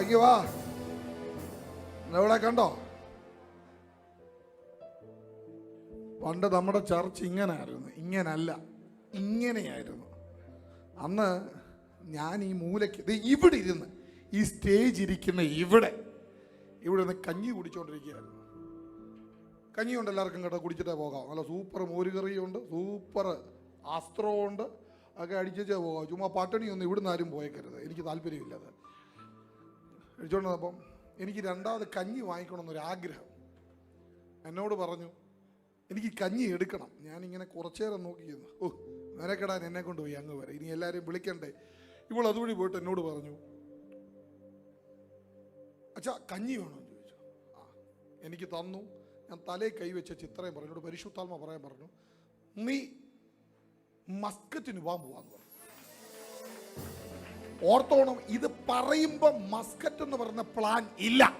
ഇങ്ങ് വാ. കണ്ടോ? പണ്ട് നമ്മുടെ ചർച്ച് ഇങ്ങനായിരുന്നു. ഇങ്ങനല്ല. ഇങ്ങനെയായിരുന്നു. അന്ന് ഞാൻ ഈ മൂലയ്ക്ക് ദേ ഇവിടെ ഇരുന്ന് ഈ സ്റ്റേജ് ഇരിക്കുന്ന ഇവിടെ ഇവിടെ നിന്ന് കഞ്ഞി കുടിച്ചുകൊണ്ടിരിക്കുകയായിരുന്നു കഞ്ഞി കൊണ്ട് എല്ലാവർക്കും കേട്ടോ കുടിച്ചിട്ടേ പോകാം. നല്ല സൂപ്പർ മോരുകറിയുണ്ട് സൂപ്പർ അസ്ത്രമുണ്ട് ഒക്കെ അടിച്ചേ പോകാം. ചുമ്മാ പട്ടിണിയൊന്നും ഇവിടുന്ന് ആരും പോയേക്കരുത്. എനിക്ക് താല്പര്യമില്ല അത് കഴിച്ചോണ്ട് അപ്പം എനിക്ക് രണ്ടാമത് കഞ്ഞി വാങ്ങിക്കണമെന്നൊരു ആഗ്രഹം. എന്നോട് പറഞ്ഞു എനിക്ക് കഞ്ഞി എടുക്കണം. ഞാനിങ്ങനെ കുറച്ചേരം നോക്കി നോക്കിയിരുന്നു ഓ നിനക്കെടാൻ എന്നെ കൊണ്ടുപോയി അങ്ങ് വരെ. ഇനി എല്ലാവരെയും വിളിക്കണ്ടേ? ഇവൾ അതുവഴി പോയിട്ട് എന്നോട് പറഞ്ഞു അച്ഛാ കഞ്ഞി വേണോ? എന്ന് ചോദിച്ചു. ആ എനിക്ക് തന്നു. ഞാൻ തലേ കൈവച്ച ചിത്രയും പറഞ്ഞു. എന്നോട് പരിശുദ്ധാത്മ പറയാൻ പറഞ്ഞു നീ മസ്കറ്റിന് പോകാൻ പോവാന്ന് പറഞ്ഞു. ഓർത്തോണം ഇത് പറയുമ്പോ മസ്കറ്റ് എന്ന് പറഞ്ഞ പ്ലാൻ ഇല്ല.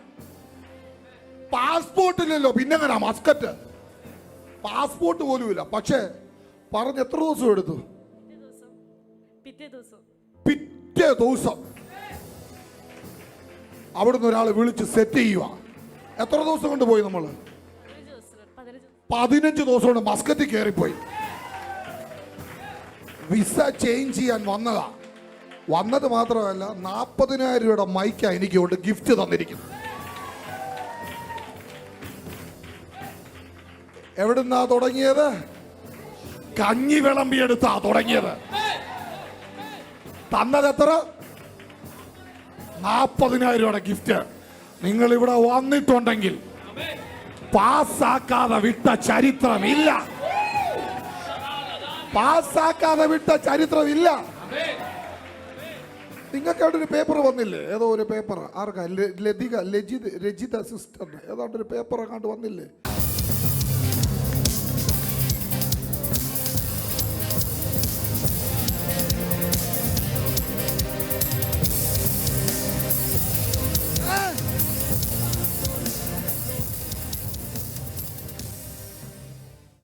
പാസ്പോർട്ടില്ലല്ലോ പിന്നെ എങ്ങനെ മസ്കറ്റ്? പാസ്പോർട്ട് പോലും ഇല്ല. പക്ഷേ പറഞ്ഞ് എത്ര ദിവസം എടുത്തു? പിറ്റേ ദിവസം. അവിടുന്ന് ഒരാൾ വിളിച്ച് സെറ്റ് ചെയ്യുക. എത്ര ദിവസം കൊണ്ട് പോയി നമ്മൾ പതിനഞ്ച് ദിവസം കൊണ്ട് മസ്കറ്റ് കയറിപ്പോയി. വിസ ചേഞ്ച് ചെയ്യാൻ വന്നതാ. വന്നത് മാത്രമല്ല നാൽപ്പതിനായിരം രൂപയുടെ മൈക്കാ എനിക്ക് കൊണ്ട് ഗിഫ്റ്റ് തന്നിരിക്കുന്നു. എവിടുന്നാ തുടങ്ങിയത്? കഞ്ഞി വിളമ്പിയെടുത്താ തുടങ്ങിയത്. തന്നത് എത്ര? നാൽപ്പതിനായിരം രൂപയുടെ ഗിഫ്റ്റ് നിങ്ങൾ ഇവിടെ വന്നിട്ടുണ്ടെങ്കിൽ പാസ്സാക്കാതെ വിട്ട ചരിത്രമില്ല. പാസ്സാക്കാതെ വിട്ട ചരിത്രമില്ല. നിങ്ങൾക്ക് അവിടെ ഒരു പേപ്പർ വന്നില്ലേ? ഏതോ ഒരു പേപ്പർ ആർക്കാ? ലതിക ലജിത് സിസ്റ്റർ ഏതാണ്ട് ഒരു പേപ്പർ അങ്ങോട്ട് വന്നില്ലേ?